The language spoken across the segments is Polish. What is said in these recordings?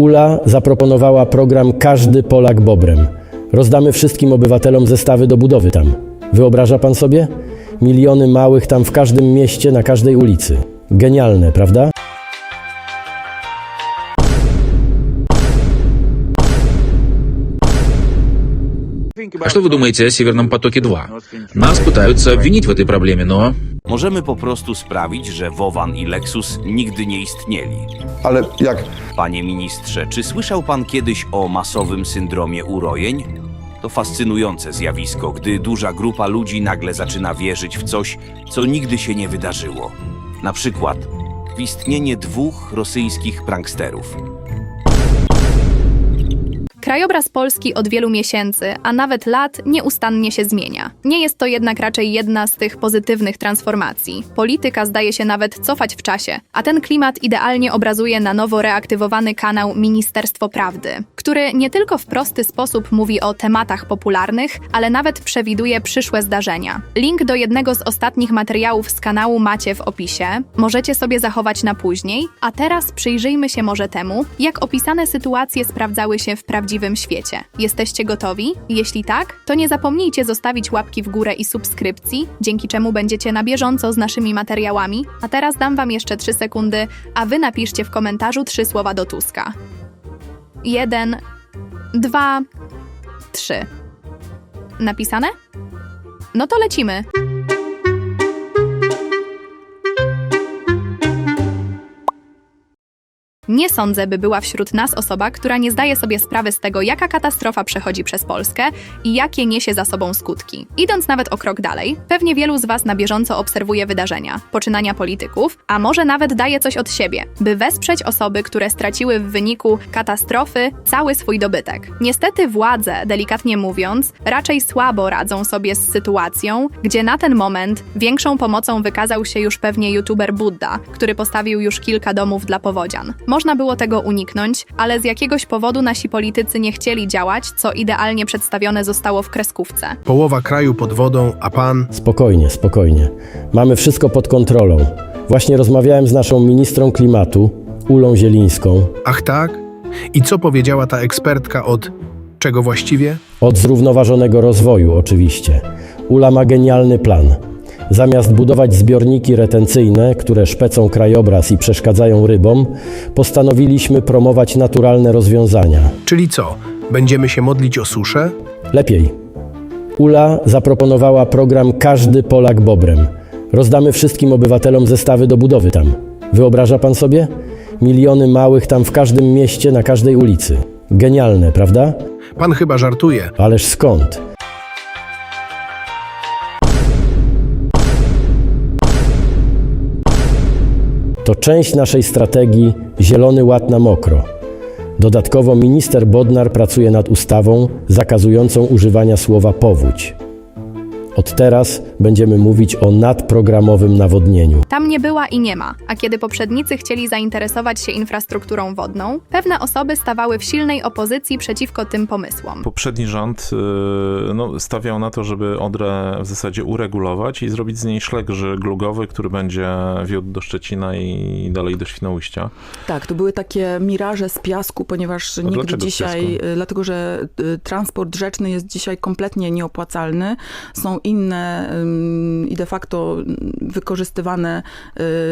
Ula zaproponowała program Każdy Polak Bobrem. Rozdamy wszystkim obywatelom zestawy do budowy tam. Wyobraża pan sobie? Miliony małych tam w każdym mieście, na każdej ulicy. Genialne, prawda? А что вы думаете о Северном потоке-2? Нас пытаются обвинить в этой проблеме, но... Możemy po prostu sprawić, że Wowan i Lexus nigdy nie istnieli. Ale jak? Panie ministrze, czy słyszał pan kiedyś o masowym syndromie urojeń? To fascynujące zjawisko, gdy duża grupa ludzi nagle zaczyna wierzyć w coś, co nigdy się nie wydarzyło. Na przykład w istnienie dwóch rosyjskich pranksterów. Krajobraz Polski od wielu miesięcy, a nawet lat nieustannie się zmienia. Nie jest to jednak raczej jedna z tych pozytywnych transformacji. Polityka zdaje się nawet cofać w czasie, a ten klimat idealnie obrazuje na nowo reaktywowany kanał Ministerstwo Prawdy, który nie tylko w prosty sposób mówi o tematach popularnych, ale nawet przewiduje przyszłe zdarzenia. Link do jednego z ostatnich materiałów z kanału macie w opisie. Możecie sobie zachować na później, a teraz przyjrzyjmy się może temu, jak opisane sytuacje sprawdzały się w prawdziwym świecie. Jesteście gotowi? Jeśli tak, to nie zapomnijcie zostawić łapki w górę i subskrypcji, dzięki czemu będziecie na bieżąco z naszymi materiałami. A teraz dam wam jeszcze 3 sekundy, a wy napiszcie w komentarzu trzy słowa do Tuska. Jeden, dwa, trzy. Napisane? No to lecimy. Nie sądzę, by była wśród nas osoba, która nie zdaje sobie sprawy z tego, jaka katastrofa przechodzi przez Polskę i jakie niesie za sobą skutki. Idąc nawet o krok dalej, pewnie wielu z Was na bieżąco obserwuje wydarzenia, poczynania polityków, a może nawet daje coś od siebie, by wesprzeć osoby, które straciły w wyniku katastrofy cały swój dobytek. Niestety władze, delikatnie mówiąc, raczej słabo radzą sobie z sytuacją, gdzie na ten moment większą pomocą wykazał się już pewnie youtuber Budda, który postawił już kilka domów dla powodzian. Można było tego uniknąć, ale z jakiegoś powodu nasi politycy nie chcieli działać, co idealnie przedstawione zostało w kreskówce. Połowa kraju pod wodą, a pan. Spokojnie, spokojnie. Mamy wszystko pod kontrolą. Właśnie rozmawiałem z naszą ministrą klimatu, Ulą Zielińską, Ach tak? I co powiedziała ta ekspertka od czego właściwie? od zrównoważonego rozwoju oczywiście. Ula ma genialny plan. Zamiast budować zbiorniki retencyjne, które szpecą krajobraz i przeszkadzają rybom, postanowiliśmy promować naturalne rozwiązania. Czyli co? Będziemy się modlić o suszę? Lepiej. Ula zaproponowała program Każdy Polak Bobrem. Rozdamy wszystkim obywatelom zestawy do budowy tam. Wyobraża pan sobie? Miliony małych tam w każdym mieście, na każdej ulicy. Genialne, prawda? Pan chyba żartuje. Ależ skąd? To część naszej strategii Zielony Ład na mokro. Dodatkowo minister Bodnar pracuje nad ustawą zakazującą używania słowa powódź. Od teraz będziemy mówić o nadprogramowym nawodnieniu. Tam nie była i nie ma, a kiedy poprzednicy chcieli zainteresować się infrastrukturą wodną, pewne osoby stawały w silnej opozycji przeciwko tym pomysłom. Poprzedni rząd y, no, stawiał na to, żeby Odrę w zasadzie uregulować i zrobić z niej szlek żeglugowy, który będzie wiódł do Szczecina i dalej do Świnoujścia. Tak, to były takie miraże z piasku, ponieważ dlaczego z dzisiaj, piasku? y, dlatego że y, transport rzeczny jest dzisiaj kompletnie nieopłacalny. Są inne i de facto mm, wykorzystywane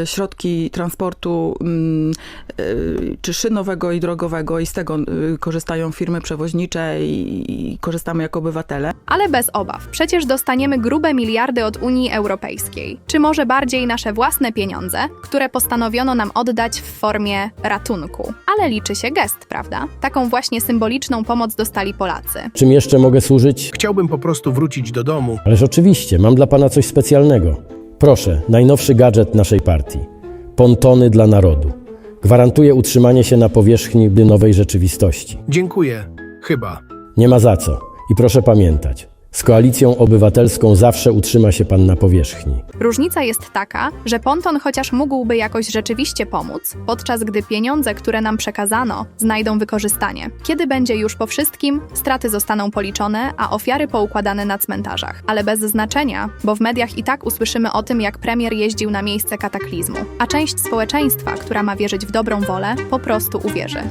y, środki transportu ym, y, czy szynowego i drogowego i z tego y, korzystają firmy przewoźnicze i, i korzystamy jako obywatele. Ale bez obaw, przecież dostaniemy grube miliardy od Unii Europejskiej, czy może bardziej nasze własne pieniądze, które postanowiono nam oddać w formie ratunku. Ale liczy się gest, prawda? Taką właśnie symboliczną pomoc dostali Polacy. Czym jeszcze mogę służyć? Chciałbym po prostu wrócić do domu. Ależ oczywiście, mam dla pana coś specjalnego. Proszę, najnowszy gadżet naszej partii. Pontony dla narodu. Gwarantuje utrzymanie się na powierzchni nowej rzeczywistości. Dziękuję. Chyba. Nie ma za co. I proszę pamiętać, z koalicją obywatelską zawsze utrzyma się pan na powierzchni. Różnica jest taka, że ponton chociaż mógłby jakoś rzeczywiście pomóc, podczas gdy pieniądze, które nam przekazano, znajdą wykorzystanie. Kiedy będzie już po wszystkim, straty zostaną policzone, a ofiary poukładane na cmentarzach. Ale bez znaczenia, bo w mediach i tak usłyszymy o tym, jak premier jeździł na miejsce kataklizmu, a część społeczeństwa, która ma wierzyć w dobrą wolę, po prostu uwierzy.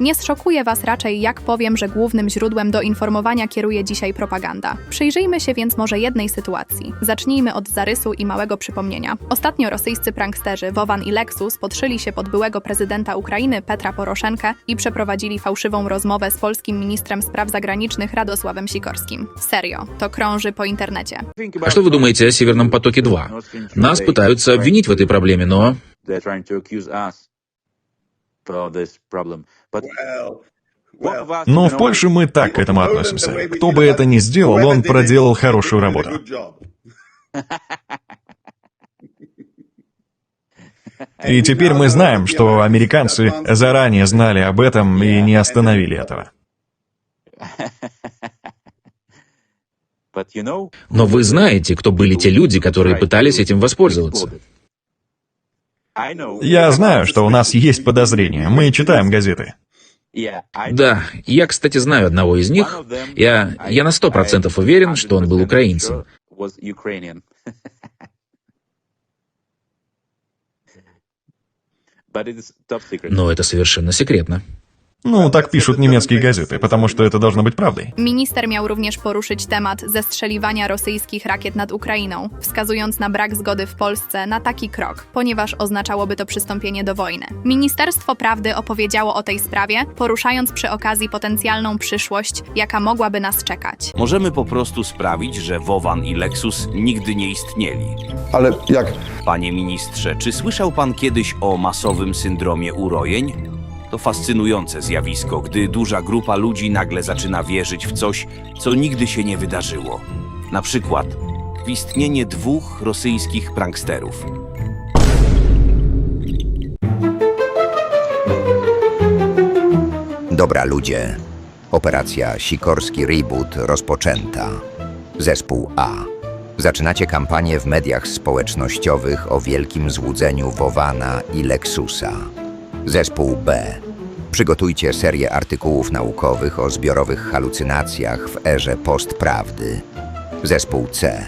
Nie zszokuje Was raczej, jak powiem, że głównym źródłem do informowania kieruje dzisiaj propaganda. Przyjrzyjmy się więc może jednej sytuacji. Zacznijmy od zarysu i małego przypomnienia. Ostatnio rosyjscy pranksterzy Wowan i Lexus podszyli się pod byłego prezydenta Ukrainy Petra Poroszenkę i przeprowadzili fałszywą rozmowę z polskim ministrem spraw zagranicznych Radosławem Sikorskim. Serio, to krąży po internecie. А что вы думаете о Северном потоке-2? Нас пытаются обвинить в этой проблеме, но... Но в Польше мы так к этому относимся. Кто бы это ни сделал, он проделал хорошую работу. И теперь мы знаем, что американцы заранее знали об этом и не остановили этого. Но вы знаете, кто были те люди, которые пытались этим воспользоваться. Я знаю, что у нас есть подозрения. Мы читаем газеты. Да, я, кстати, знаю одного из них. Я, я на сто процентов уверен, что он был украинцем. Но это совершенно секретно. Ну, так пишут немецкие газеты, потому что это должно быть правдой. Minister miał również poruszyć temat zestrzeliwania rosyjskich rakiet nad Ukrainą, wskazując na brak zgody w Polsce na taki krok, ponieważ oznaczałoby to przystąpienie do wojny. Ministerstwo Prawdy opowiedziało o tej sprawie, poruszając przy okazji potencjalną przyszłość, jaka mogłaby nas czekać. Możemy po prostu sprawić, że Wowan i Lexus nigdy nie istnieli. Ale jak? Panie ministrze, czy słyszał pan kiedyś o masowym syndromie urojeń? To fascynujące zjawisko, gdy duża grupa ludzi nagle zaczyna wierzyć w coś, co nigdy się nie wydarzyło. Na przykład w istnienie dwóch rosyjskich pranksterów. Dobra ludzie. Operacja Sikorski Reboot rozpoczęta. Zespół A. Zaczynacie kampanię w mediach społecznościowych o wielkim złudzeniu Wowana i Lexusa. Zespół B. Przygotujcie serię artykułów naukowych o zbiorowych halucynacjach w erze postprawdy. Zespół C.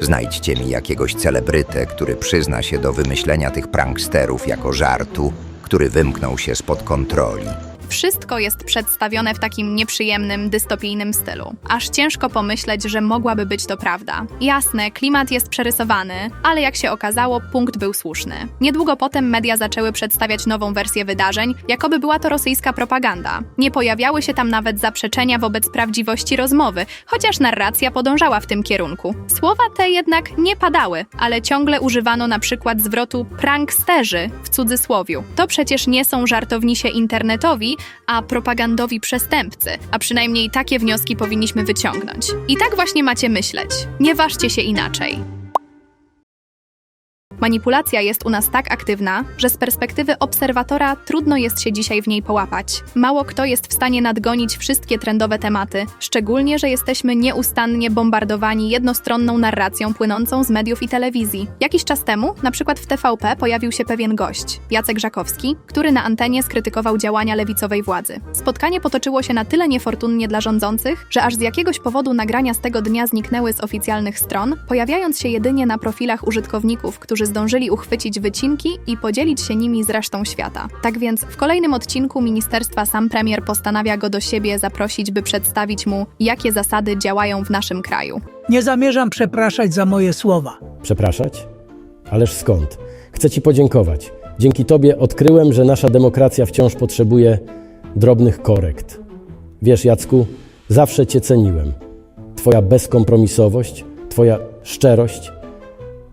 Znajdźcie mi jakiegoś celebrytę, który przyzna się do wymyślenia tych pranksterów jako żartu, który wymknął się spod kontroli. Wszystko jest przedstawione w takim nieprzyjemnym, dystopijnym stylu. Aż ciężko pomyśleć, że mogłaby być to prawda. Jasne, klimat jest przerysowany, ale jak się okazało, punkt był słuszny. Niedługo potem media zaczęły przedstawiać nową wersję wydarzeń, jakoby była to rosyjska propaganda. Nie pojawiały się tam nawet zaprzeczenia wobec prawdziwości rozmowy, chociaż narracja podążała w tym kierunku. Słowa te jednak nie padały, ale ciągle używano na przykład zwrotu pranksterzy w cudzysłowiu. To przecież nie są żartownisie internetowi, a propagandowi przestępcy, a przynajmniej takie wnioski powinniśmy wyciągnąć. I tak właśnie macie myśleć. Nie ważcie się inaczej. Manipulacja jest u nas tak aktywna, że z perspektywy obserwatora trudno jest się dzisiaj w niej połapać. Mało kto jest w stanie nadgonić wszystkie trendowe tematy, szczególnie, że jesteśmy nieustannie bombardowani jednostronną narracją płynącą z mediów i telewizji. Jakiś czas temu, na przykład w TVP, pojawił się pewien gość, Jacek Żakowski, który na antenie skrytykował działania lewicowej władzy. Spotkanie potoczyło się na tyle niefortunnie dla rządzących, że aż z jakiegoś powodu nagrania z tego dnia zniknęły z oficjalnych stron, pojawiając się jedynie na profilach użytkowników, którzy zdążyli uchwycić wycinki i podzielić się nimi z resztą świata. Tak więc w kolejnym odcinku ministerstwa sam premier postanawia go do siebie zaprosić, by przedstawić mu, jakie zasady działają w naszym kraju. Nie zamierzam przepraszać za moje słowa. Przepraszać? Ależ skąd? Chcę Ci podziękować. Dzięki Tobie odkryłem, że nasza demokracja wciąż potrzebuje drobnych korekt. Wiesz, Jacku, zawsze Cię ceniłem. Twoja bezkompromisowość, Twoja szczerość,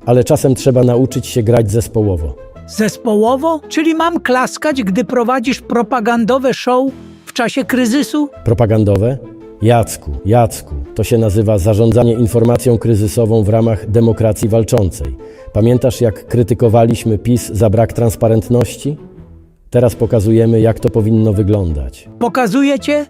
ale czasem trzeba nauczyć się grać zespołowo. Zespołowo? Czyli mam klaskać, gdy prowadzisz propagandowe show w czasie kryzysu? Propagandowe? Jacku, Jacku, to się nazywa zarządzanie informacją kryzysową w ramach demokracji walczącej. Pamiętasz, jak krytykowaliśmy PiS za brak transparentności? Teraz pokazujemy, jak to powinno wyglądać. Pokazujecie?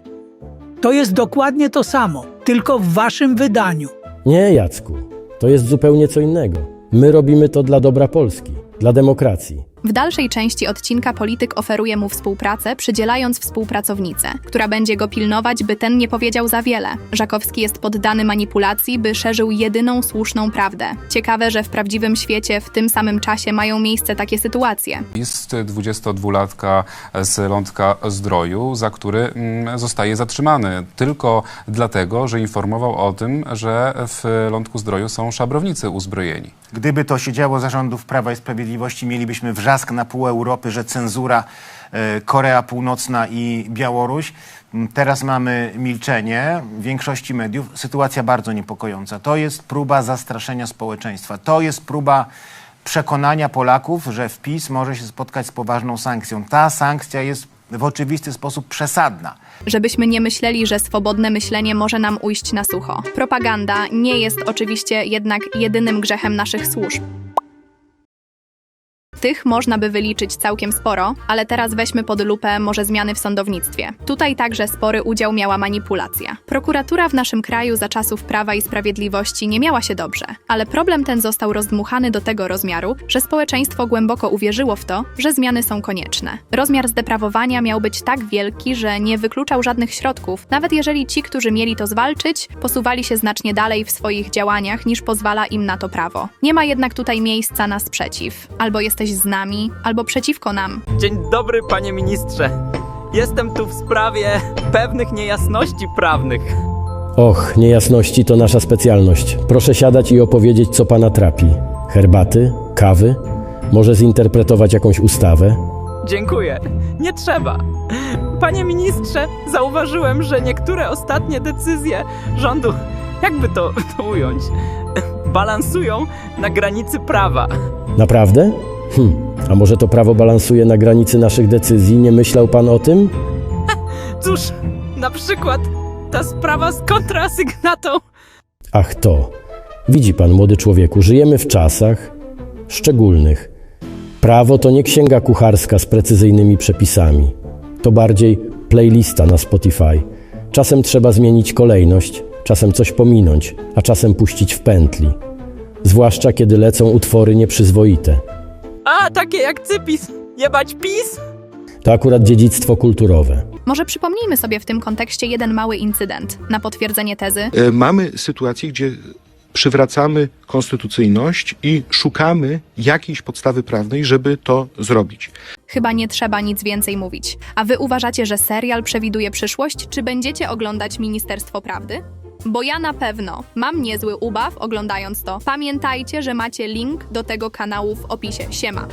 To jest dokładnie to samo, tylko w waszym wydaniu. Nie, Jacku, to jest zupełnie co innego. My robimy to dla dobra Polski, dla demokracji. W dalszej części odcinka polityk oferuje mu współpracę, przydzielając współpracownicę, która będzie go pilnować, by ten nie powiedział za wiele. Żakowski jest poddany manipulacji, by szerzył jedyną słuszną prawdę. Ciekawe, że w prawdziwym świecie w tym samym czasie mają miejsce takie sytuacje. Jest 22-latka z Lądka Zdroju, za który mm, zostaje zatrzymany tylko dlatego, że informował o tym, że w Lądku Zdroju są szabrownicy uzbrojeni. Gdyby to się działo za rządów Prawa i Sprawiedliwości, mielibyśmy wrzask na pół Europy, że cenzura e, Korea Północna i Białoruś. Teraz mamy milczenie większości mediów. Sytuacja bardzo niepokojąca. To jest próba zastraszenia społeczeństwa. To jest próba przekonania Polaków, że wpis może się spotkać z poważną sankcją. Ta sankcja jest w oczywisty sposób przesadna. Żebyśmy nie myśleli, że swobodne myślenie może nam ujść na sucho. Propaganda nie jest oczywiście jednak jedynym grzechem naszych służb. Tych można by wyliczyć całkiem sporo, ale teraz weźmy pod lupę może zmiany w sądownictwie. Tutaj także spory udział miała manipulacja. Prokuratura w naszym kraju za czasów Prawa i Sprawiedliwości nie miała się dobrze, ale problem ten został rozdmuchany do tego rozmiaru, że społeczeństwo głęboko uwierzyło w to, że zmiany są konieczne. Rozmiar zdeprawowania miał być tak wielki, że nie wykluczał żadnych środków, nawet jeżeli ci, którzy mieli to zwalczyć, posuwali się znacznie dalej w swoich działaniach niż pozwala im na to prawo. Nie ma jednak tutaj miejsca na sprzeciw. Albo jesteś z nami, albo przeciwko nam. Dzień dobry, panie ministrze. Jestem tu w sprawie pewnych niejasności prawnych. Och, niejasności to nasza specjalność. Proszę siadać i opowiedzieć, co pana trapi. Herbaty? Kawy? Może zinterpretować jakąś ustawę? Dziękuję. Nie trzeba. Panie ministrze, zauważyłem, że niektóre ostatnie decyzje rządu, jakby to, to ująć, balansują na granicy prawa. Naprawdę? Hm, a może to prawo balansuje na granicy naszych decyzji? Nie myślał pan o tym? Cóż, na przykład ta sprawa z kontrasygnatą. Ach to. Widzi pan, młody człowieku, żyjemy w czasach szczególnych. Prawo to nie księga kucharska z precyzyjnymi przepisami. To bardziej playlista na Spotify. Czasem trzeba zmienić kolejność, czasem coś pominąć, a czasem puścić w pętli. Zwłaszcza kiedy lecą utwory nieprzyzwoite. A, takie jak Cypis. Jebać PiS? To akurat dziedzictwo kulturowe. Może przypomnijmy sobie w tym kontekście jeden mały incydent na potwierdzenie tezy. E, Mamy sytuację, gdzie przywracamy konstytucyjność i szukamy jakiejś podstawy prawnej, żeby to zrobić. Chyba nie trzeba nic więcej mówić. A wy uważacie, że serial przewiduje przyszłość, czy będziecie oglądać Ministerstwo Prawdy? Bo ja na pewno mam niezły ubaw oglądając to. Pamiętajcie, że macie link do tego kanału w opisie. Siema.